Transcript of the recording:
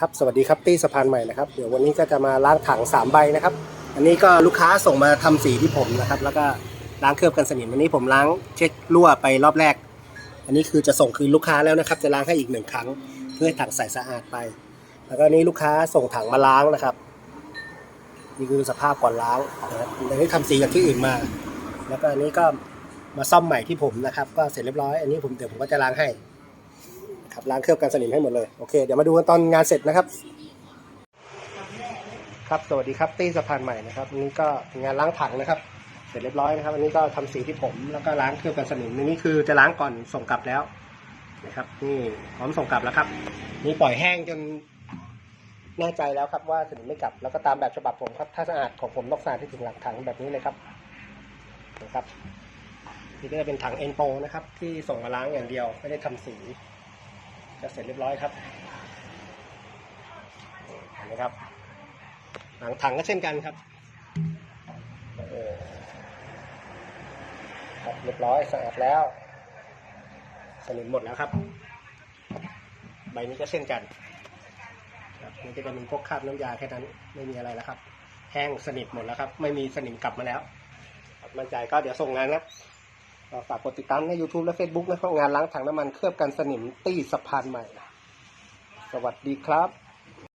ครับสวัสดีครับตี้สะพานใหม่นะครับเดี๋ยววันนี้ก็จะมาล้างถัง3ใบนะครับ อันนี้ก็ลูกค้าส่งมาทำสีที่ผมนะครับ แล้วก็ล้างเคลือบกันสนิมอันนี้ผมล้างเช็ครั่วไปรอบแรก อันนี้คือจะส่งคืนลูกค้าแล้วนะครับ จะล้างให้อีกหนึ่งครั้ง เพื่อให้ถังใสสะอาดไป แล้วก็อันนี้ลูกค้าส่งถังมาล้างนะครับนี่คือสภาพก่อนล้างนะครับอันนี้ทำสีจากที่อื่นมา แล้วก็อันนี้ก็มาซ่อมใหม่ที่ผมนะครับ ก็เสร็จเรียบร้อยอันนี้ผมเดี๋ยวผมก็จะล้างให้ ครับล้างเคลือบกันสนิมให้หมดเลยโอเคเดี๋ยวมาดูกันตอนงานเสร็จนะครับครับสวัสดีครับตี้สะพานใหม่นะครับอันนี้ก็งานล้างถังนะครับ เสร็จเรียบร้อยนะครับ อันนี้ก็ทำสีที่ผมแล้วก็ล้างเคลือบกันสนิมอันนี้คือจะล้างก่อนส่งกลับแล้วนะครับ นี่พร้อมส่งกลับแล้วครับนี่ปล่อยแห้งจนแน่ใจแล้วครับว่าสนิมไม่กลับแล้วก็ตามแบบฉบับผมครับ ถ้าสะอาดของผมต้องสะอาดที่ถึงหลังถังแบบนี้เลยครับนะครับนี่ก็จะเป็นถังเอ็นโปนะครับ ที่ส่งมาล้างอย่างเดียวไม่ได้ทำสี จะเสร็จเรียบร้อยครับเห็นไหมครับหลังถังก็เช่นกันครับเออครับเรียบร้อยสะอาดแล้วสนิมหมดแล้วครับ ใบนี้ก็เช่นกันครับนี่จะเป็นพวกคราบน้ำยาแค่นั้นไม่มีอะไรแล้วครับ แห้งสนิทหมดแล้วครับ ไม่มีสนิมกลับมาแล้วมั่นใจก็เดี๋ยวส่งงานนะ ฝากกดติดตามใน YouTube และ Facebook นะครับงานล้างถังน้ำมันเคลือบกันสนิมตี้สะพานใหม่ สวัสดีครับ